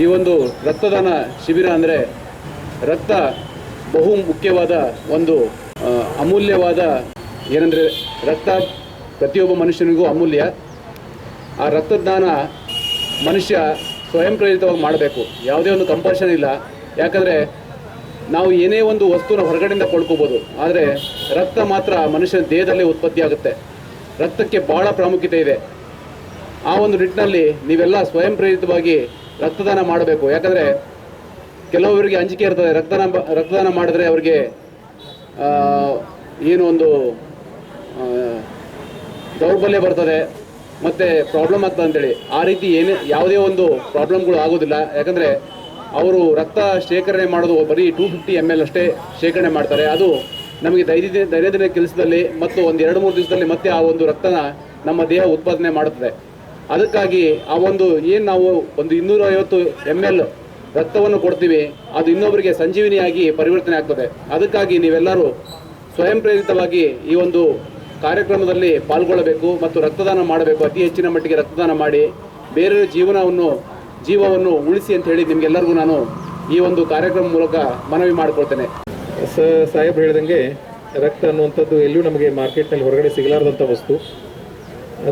ಈ ಒಂದು ರಕ್ತದಾನ ಶಿಬಿರ ಅಂದರೆ ರಕ್ತ ಬಹು ಮುಖ್ಯವಾದ ಒಂದು ಅಮೂಲ್ಯವಾದ ಏನಂದರೆ ರಕ್ತ ಪ್ರತಿಯೊಬ್ಬ ಮನುಷ್ಯನಿಗೂ ಅಮೂಲ್ಯ. ಆ ರಕ್ತದಾನ ಮನುಷ್ಯ ಸ್ವಯಂ ಪ್ರೇರಿತವಾಗಿ ಮಾಡಬೇಕು. ಯಾವುದೇ ಒಂದು ಕಂಪಲ್ಷನ್ ಇಲ್ಲ. ಯಾಕಂದರೆ ನಾವು ಏನೇ ಒಂದು ವಸ್ತುನ ಹೊರಗಡೆಯಿಂದ ಕೊಳ್ಕೋಬೋದು ಆದರೆ ರಕ್ತ ಮಾತ್ರ ಮನುಷ್ಯನ ದೇಹದಲ್ಲಿ ಉತ್ಪತ್ತಿ ಆಗುತ್ತೆ. ರಕ್ತಕ್ಕೆ ಭಾಳ ಪ್ರಾಮುಖ್ಯತೆ ಇದೆ. ಆ ಒಂದು ನಿಟ್ಟಿನಲ್ಲಿ ನೀವೆಲ್ಲ ಸ್ವಯಂ ಪ್ರೇರಿತವಾಗಿ ರಕ್ತದಾನ ಮಾಡಬೇಕು. ಯಾಕಂದರೆ ಕೆಲವರಿಗೆ ಅಂಜಿಕೆ ಇರ್ತದೆ. ರಕ್ತದಾನ ರಕ್ತದಾನ ಮಾಡಿದ್ರೆ ಅವರಿಗೆ ಏನು ಒಂದು ದೌರ್ಬಲ್ಯ ಬರ್ತದೆ. ಮತ್ತು ಪ್ರಾಬ್ಲಮ್ ಆಗ್ತದೆ ಅಂತೇಳಿ. ಆ ರೀತಿ ಏನೇ, ಯಾವುದೇ ಒಂದು ಪ್ರಾಬ್ಲಮ್ಗಳು ಆಗೋದಿಲ್ಲ. ಯಾಕಂದರೆ ಅವರು ರಕ್ತ ಶೇಖರಣೆ ಮಾಡೋದು ಬರೀ ಟೂ ಫಿಫ್ಟಿ ಎಂ ಎಲ್ ಅಷ್ಟೇ ಶೇಖರಣೆ ಮಾಡ್ತಾರೆ. ಅದು ನಮಗೆ ದೈನಂದಿನ ದೈನಂದಿನ ಕೆಲಸದಲ್ಲಿ ಮತ್ತು ಒಂದು ಎರಡು ಮೂರು ದಿವಸದಲ್ಲಿ ಮತ್ತೆ ಆ ಒಂದು ರಕ್ತನ ನಮ್ಮ ದೇಹ ಉತ್ಪಾದನೆ ಮಾಡುತ್ತದೆ. ಅದಕ್ಕಾಗಿ ಆ ಒಂದು ಏನು ನಾವು ಒಂದು ಇನ್ನೂರ ಐವತ್ತು ಎಂ ಎಲ್ ರಕ್ತವನ್ನು ಕೊಡ್ತೀವಿ, ಅದು ಇನ್ನೊಬ್ಬರಿಗೆ ಸಂಜೀವಿನಿಯಾಗಿ ಪರಿವರ್ತನೆ ಆಗ್ತದೆ. ಅದಕ್ಕಾಗಿ ನೀವೆಲ್ಲರೂ ಸ್ವಯಂ ಪ್ರೇರಿತವಾಗಿ ಈ ಒಂದು ಕಾರ್ಯಕ್ರಮದಲ್ಲಿ ಪಾಲ್ಗೊಳ್ಳಬೇಕು ಮತ್ತು ರಕ್ತದಾನ ಮಾಡಬೇಕು, ಅತಿ ಹೆಚ್ಚಿನ ಮಟ್ಟಿಗೆ ರಕ್ತದಾನ ಮಾಡಿ, ಬೇರೆ ಜೀವನವನ್ನು, ಜೀವವನ್ನು ಉಳಿಸಿ ಅಂತ ಹೇಳಿ ನಿಮಗೆಲ್ಲರಿಗೂ ನಾನು ಈ ಒಂದು ಕಾರ್ಯಕ್ರಮ ಮೂಲಕ ಮನವಿ ಮಾಡಿಕೊಳ್ತೇನೆ. ಸ, ಸಾಹೇಬ್ರು ಹೇಳಿದಂಗೆ ರಕ್ತ ಅನ್ನುವಂಥದ್ದು ಎಲ್ಲೂ ನಮಗೆ ಮಾರ್ಕೆಟ್ನಲ್ಲಿ ಹೊರಗಡೆ ಸಿಗಲಾರದಂಥ ವಸ್ತು.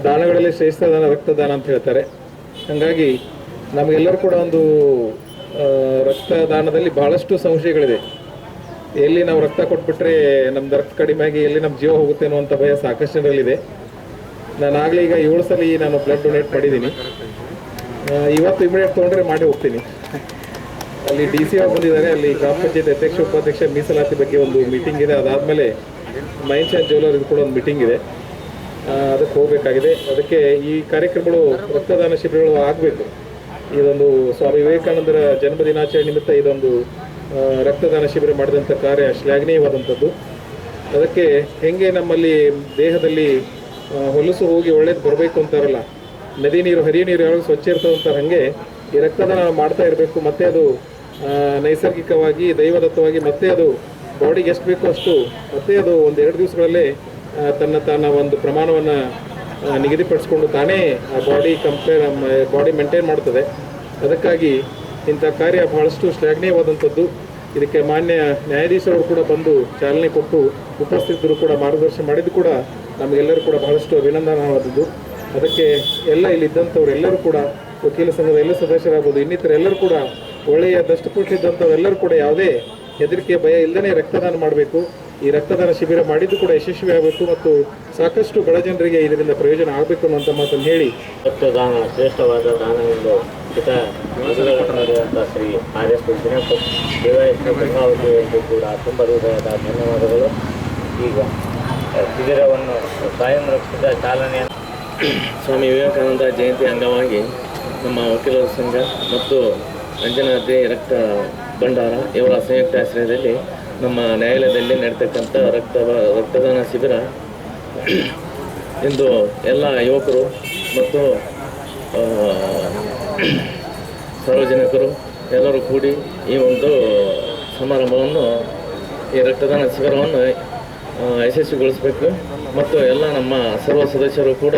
ದಾನಗಳಲ್ಲಿ ಶ್ರೇಷ್ಠ ದಾನ ರಕ್ತದಾನ ಅಂತ ಹೇಳ್ತಾರೆ. ಹಾಗಾಗಿ ನಮಗೆಲ್ಲರೂ ಕೂಡ ಒಂದು ರಕ್ತದಾನದಲ್ಲಿ ಬಹಳಷ್ಟು ಸಂಶಯಗಳಿದೆ. ಎಲ್ಲಿ ನಾವು ರಕ್ತ ಕೊಟ್ಬಿಟ್ರೆ ನಮ್ದು ರಕ್ತ ಕಡಿಮೆ ಆಗಿ ಎಲ್ಲಿ ನಮ್ಮ ಜೀವ ಹೋಗುತ್ತೆ ಅನ್ನುವಂಥ ಭಯ ಸಾಕಷ್ಟು ನಾನು ಆಗಲೇ ಈಗ ಏಳು ಸಲ ನಾನು ಬ್ಲಡ್ ಡೊನೇಟ್ ಮಾಡಿದ್ದೀನಿ. ಇವತ್ತು ಇಮಿಡಿಯೇಟ್ ತೊಗೊಂಡ್ರೆ ಮಾಡಿ ಹೋಗ್ತೀನಿ. ಅಲ್ಲಿ ಡಿ ಸಿ ಅವ್ರು ಬಂದಿದ್ದಾರೆ, ಅಲ್ಲಿ ಗ್ರಾಮ ಪಂಚಾಯತ್ ಅಧ್ಯಕ್ಷ, ಉಪಾಧ್ಯಕ್ಷ ಮೀಸಲಾತಿ ಬಗ್ಗೆ ಒಂದು ಮೀಟಿಂಗ್ ಇದೆ. ಅದಾದಮೇಲೆ ಮೈನ್ ಚಾಂದ್ ಜ್ಯುವೆಲರ್ ಇದು ಕೂಡ ಒಂದು ಮೀಟಿಂಗ್ ಇದೆ. ಅದಕ್ಕೆ ಹೋಗಬೇಕಾಗಿದೆ. ಅದಕ್ಕೆ ಈ ಕಾರ್ಯಕ್ರಮಗಳು ರಕ್ತದಾನ ಶಿಬಿರಗಳು ಆಗಬೇಕು. ಇದೊಂದು ಸ್ವಾಮಿ ವಿವೇಕಾನಂದರ ಜನ್ಮ ದಿನಾಚರಣೆ ನಿಮಿತ್ತ ಇದೊಂದು ರಕ್ತದಾನ ಶಿಬಿರ ಮಾಡಿದಂಥ ಕಾರ್ಯ ಶ್ಲಾಘನೀಯವಾದಂಥದ್ದು. ಅದಕ್ಕೆ ಹೆಂಗೆ ನಮ್ಮಲ್ಲಿ ದೇಹದಲ್ಲಿ ಹೊಲಸು ಹೋಗಿ ಒಳ್ಳೇದು ಬರಬೇಕು ಅಂತಾರಲ್ಲ, ನದಿ ನೀರು, ಹರಿಯ ನೀರು ಯಾವಾಗ ಸ್ವಚ್ಛ ಅಂತ ಹಾಗೆ ಈ ರಕ್ತದಾನ ಮಾಡ್ತಾ ಇರಬೇಕು. ಮತ್ತೆ ಅದು ನೈಸರ್ಗಿಕವಾಗಿ, ದೈವದತ್ತವಾಗಿ ಮತ್ತೆ ಅದು ಬಾಡಿಗೆ ಎಷ್ಟು ಬೇಕೋ ಅಷ್ಟು, ಮತ್ತೆ ಅದು ಒಂದು ಎರಡು ದಿವಸಗಳಲ್ಲೇ ತನ್ನ ತನ್ನ ಒಂದು ಪ್ರಮಾಣವನ್ನು ನಿಗದಿಪಡಿಸ್ಕೊಂಡು ತಾನೇ ಆ ಬಾಡಿ ಕಂಪೇರ್ ಬಾಡಿ ಮೇಂಟೈನ್ ಮಾಡ್ತದೆ. ಅದಕ್ಕಾಗಿ ಇಂಥ ಕಾರ್ಯ ಬಹಳಷ್ಟು ಶ್ಲಾಘನೀಯವಾದಂಥದ್ದು. ಇದಕ್ಕೆ ಮಾನ್ಯ ನ್ಯಾಯಾಧೀಶರು ಕೂಡ ಬಂದು ಚಾಲನೆ ಕೊಟ್ಟು ಉಪಸ್ಥಿತರು ಕೂಡ ಮಾರ್ಗದರ್ಶನ ಮಾಡಿದ್ದು ಕೂಡ ನಮಗೆಲ್ಲರೂ ಕೂಡ ಬಹಳಷ್ಟು ಅಭಿನಂದನವಾದದ್ದು ಅದಕ್ಕೆ ಎಲ್ಲ ಎಲ್ಲರೂ ಕೂಡ, ವಕೀಲ ಸಂಘದ ಎಲ್ಲ ಸದಸ್ಯರಾಗ್ಬೋದು, ಇನ್ನಿತರ ಎಲ್ಲರೂ ಕೂಡ ಒಳ್ಳೆಯ ದಷ್ಟಪುಷ್ಟಿದ್ದಂಥವ್ರೆಲ್ಲರೂ ಕೂಡ ಯಾವುದೇ ಹೆದರಿಕೆ, ಭಯ ಇಲ್ಲದೇ ರಕ್ತದಾನ ಮಾಡಬೇಕು. ಈ ರಕ್ತದಾನ ಶಿಬಿರ ಮಾಡಿದ್ದು ಕೂಡ ಯಶಸ್ವಿ ಆಗಬೇಕು ಮತ್ತು ಸಾಕಷ್ಟು ಬಡ ಜನರಿಗೆ ಇದರಿಂದ ಪ್ರಯೋಜನ ಆಗಬೇಕು ಅನ್ನುವಂಥ ಮಾತನ್ನು ಹೇಳಿ ರಕ್ತದಾನ ಶ್ರೇಷ್ಠವಾದ ದಾನ ಎಂದು ಶ್ರೀ ಆರ್ ಎಸ್ ಕೂಡ ತುಂಬ ಹೃದಯದ ಧನ್ಯವಾದಗಳು. ಈಗ ಶಿಬಿರವನ್ನು ಸ್ವಯಂ ರಕ್ಷಿತ ಚಾಲನೆಯನ್ನು ಸ್ವಾಮಿ ವಿವೇಕಾನಂದ ಜಯಂತಿ ಅಂಗವಾಗಿ ನಮ್ಮ ವಕೀಲರ ಸಂಘ ಮತ್ತು ಅಂಜನಾದ್ರಿ ರಕ್ತ ಭಂಡಾರ ಇವರ ಸಂಯುಕ್ತ ಆಶ್ರಯದಲ್ಲಿ ನಮ್ಮ ನ್ಯಾಯಾಲಯದಲ್ಲಿ ನಡೀತಕ್ಕಂಥ ರಕ್ತ ರಕ್ತದಾನ ಶಿಬಿರ. ಇಂದು ಎಲ್ಲ ಯುವಕರು ಮತ್ತು ಸಾರ್ವಜನಿಕರು ಎಲ್ಲರೂ ಕೂಡಿ ಈ ಒಂದು ಸಮಾರಂಭವನ್ನು, ಈ ರಕ್ತದಾನ ಶಿಬಿರವನ್ನು ಯಶಸ್ವಿಗೊಳಿಸಬೇಕು. ಮತ್ತು ಎಲ್ಲ ನಮ್ಮ ಸರ್ವ ಸದಸ್ಯರು ಕೂಡ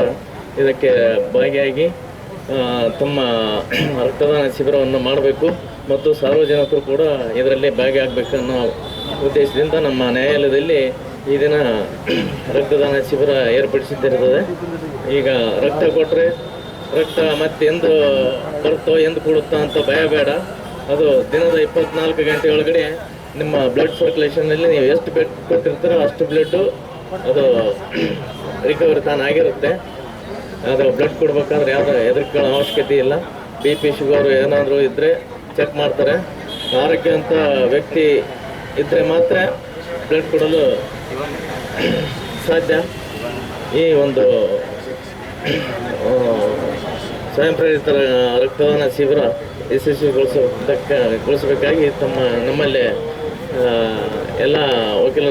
ಇದಕ್ಕೆ ಭಾಗಿಯಾಗಿ ತಮ್ಮ ರಕ್ತದಾನ ಶಿಬಿರವನ್ನು ಮಾಡಬೇಕು. ಮತ್ತು ಸಾರ್ವಜನಿಕರು ಕೂಡ ಇದರಲ್ಲಿ ಭಾಗಿಯಾಗಬೇಕು ಅನ್ನೋ ಉದ್ದೇಶದಿಂದ ನಮ್ಮ ನ್ಯಾಯಾಲಯದಲ್ಲಿ ಈ ದಿನ ರಕ್ತದಾನ ಶಿಬಿರ ಏರ್ಪಡಿಸಿದ್ದಿರ್ತದೆ. ಈಗ ರಕ್ತ ಕೊಟ್ಟರೆ ರಕ್ತ ಮತ್ತೆ ಎಂದು ಬರುತ್ತೋ ಎಂದು ಕೊಡುತ್ತೋ ಅಂತ ಭಯ ಬೇಡ. ಅದು ದಿನದ ಇಪ್ಪತ್ನಾಲ್ಕು ಗಂಟೆ ಒಳಗಡೆ ನಿಮ್ಮ ಬ್ಲಡ್ ಸರ್ಕ್ಯುಲೇಷನಲ್ಲಿ ನೀವು ಎಷ್ಟು ಬ್ಲಡ್ ಕೊಟ್ಟಿರ್ತೀರೋ ಅಷ್ಟು ಬ್ಲಡ್ಡು ಅದು ರಿಕವರಿ ತಾನಾಗಿರುತ್ತೆ ಅದು ಬ್ಲಡ್ ಕೊಡ್ಬೇಕಾದ್ರೆ ಯಾವುದೋ ಎದುರ್ಕೊಳ್ಳೋ ಅವಶ್ಯಕತೆ ಇಲ್ಲ. ಬಿ ಪಿ ಶುಗರ್ ಏನಾದರೂ ಇದ್ದರೆ ಚೆಕ್ ಮಾಡ್ತಾರೆ. ಆರೋಗ್ಯವಂತ ವ್ಯಕ್ತಿ ಇದ್ದರೆ ಮಾತ್ರ ಬ್ಲಡ್ ಕೊಡಲು ಸಾಧ್ಯ. ಈ ಒಂದು ಸ್ವಯಂ ಪ್ರೇರಿತ ರಕ್ತದಾನ ಶಿಬಿರ ಯಶಸ್ವಿಗೊಳಿಸಬೇಕಾಗಿ ಗೊಳಿಸಬೇಕಾಗಿ ತಮ್ಮ ನಮ್ಮಲ್ಲಿ ಎಲ್ಲ ವಕೀಲರು